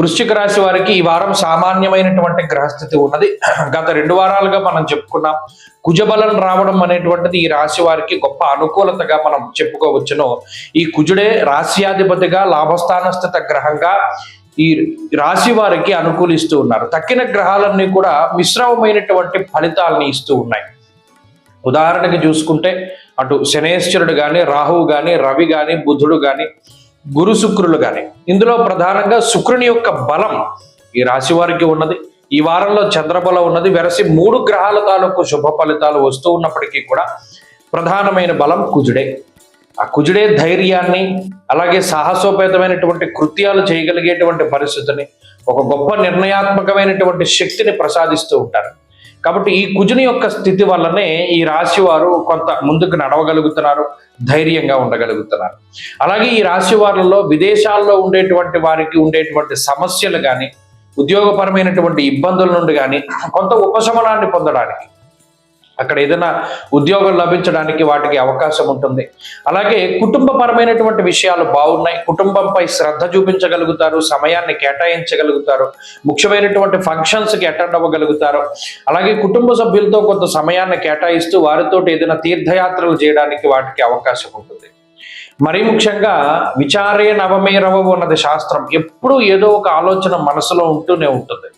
వృశ్చిక రాశి వారికి ఈ వారం సామాన్యమైనటువంటి గ్రహస్థితి ఉన్నది. గత రెండు వారాలుగా మనం చెప్పుకున్నాం కుజబలం రావడం అనేటువంటిది ఈ రాశి వారికి గొప్ప అనుకూలతగా మనం చెప్పుకోవచ్చును. ఈ కుజుడే రాశ్యాధిపతిగా లాభస్థానస్థిత గ్రహంగా ఈ రాశి వారికి అనుకూలిస్తూ ఉన్నారు. తక్కిన గ్రహాలన్నీ కూడా మిశ్రమమైనటువంటి ఫలితాలని ఇస్తూ ఉన్నాయి. ఉదాహరణకి చూసుకుంటే అటు శనేశ్వరుడు కానీ రాహువు కానీ రవి కానీ బుధుడు కానీ గురు శుక్రులు కానీ ఇందులో ప్రధానంగా శుక్రుని యొక్క బలం ఈ రాశి వారికి ఉన్నది. ఈ వారంలో చంద్రబలం ఉన్నది. వెరసి మూడు గ్రహాల తాలూకు శుభ ఫలితాలు వస్తూ ఉన్నప్పటికీ కూడా ప్రధానమైన బలం కుజుడే. ఆ కుజుడే ధైర్యాన్ని అలాగే సాహసోపేతమైనటువంటి కృత్యాలు చేయగలిగేటువంటి పరిస్థితిని ఒక గొప్ప నిర్ణయాత్మకమైనటువంటి శక్తిని ప్రసాదిస్తూ ఉంటారు. కాబట్టి ఈ కుజుని యొక్క స్థితి వల్లనే ఈ రాశి వారు కొంత ముందుకు నడవగలుగుతున్నారు ధైర్యంగా ఉండగలుగుతున్నారు. అలాగే ఈ రాశి వారిలో విదేశాల్లో ఉండేటువంటి వారికి ఉండేటువంటి సమస్యలు కానీ ఉద్యోగపరమైనటువంటి ఇబ్బందుల నుండి కానీ కొంత ఉపశమనాన్ని పొందడానికి అక్కడ ఏదైనా ఉద్యోగం లభించడానికి వాటికి అవకాశం ఉంటుంది. అలాగే కుటుంబపరమైనటువంటి విషయాలు బాగున్నాయి. కుటుంబంపై శ్రద్ధ చూపించగలుగుతారు సమయాన్ని కేటాయించగలుగుతారు ముఖ్యమైనటువంటి ఫంక్షన్స్కి అటెండ్ అవ్వగలుగుతారు. అలాగే కుటుంబ సభ్యులతో కొంత సమయాన్ని కేటాయిస్తూ వారితో ఏదైనా తీర్థయాత్రలు చేయడానికి వాటికి అవకాశం ఉంటుంది. మరీ ముఖ్యంగా విచారే నవమే రవవు అన్నది శాస్త్రం ఎప్పుడూ ఏదో ఒక ఆలోచన మనసులో ఉంటూనే ఉంటుంది.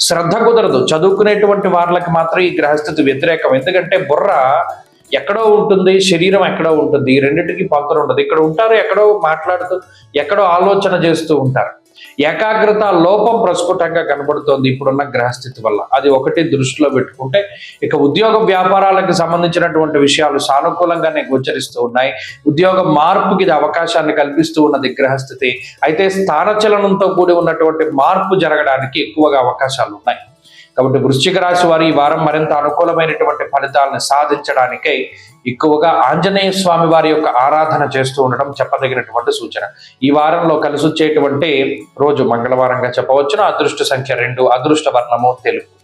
శ్రద్ధ కుదరదు. చదువుకునేటువంటి వాళ్ళకి మాత్రం ఈ గ్రహస్థితి వ్యతిరేకం. ఎందుకంటే బుర్ర ఎక్కడో ఉంటుంది శరీరం ఎక్కడో ఉంటుంది. ఈ రెండింటికి పంతరం ఉండదు. ఇక్కడ ఉంటారు ఎక్కడో మాట్లాడుతూ ఎక్కడో ఆలోచన చేస్తూ ఉంటారు. ఏకాగ్రత లోపం ప్రస్ఫుటంగా కనబడుతోంది ఇప్పుడున్న గ్రహస్థితి వల్ల. అది ఒకటి దృష్టిలో పెట్టుకుంటే ఇక ఉద్యోగ వ్యాపారాలకు సంబంధించినటువంటి విషయాలు సానుకూలంగానే గోచరిస్తూ ఉన్నాయి. ఉద్యోగ మార్పుకి ఇది అవకాశాన్ని కల్పిస్తూ ఉన్నది గ్రహస్థితి. అయితే స్థానచలనంతో కూడి ఉన్నటువంటి మార్పు జరగడానికి ఎక్కువగా అవకాశాలు ఉన్నాయి. కాబట్టి వృశ్చిక రాశి వారి ఈ వారం మరింత అనుకూలమైనటువంటి ఫలితాలను సాధించడానికై ఎక్కువగా ఆంజనేయ స్వామి వారి యొక్క ఆరాధన చేస్తూ ఉండడం చెప్పదగినటువంటి సూచన. ఈ వారంలో కలిసి వచ్చేటువంటి రోజు మంగళవారంగా చెప్పవచ్చును. అదృష్ట సంఖ్య రెండు అదృష్ట వర్ణము తెలుపు.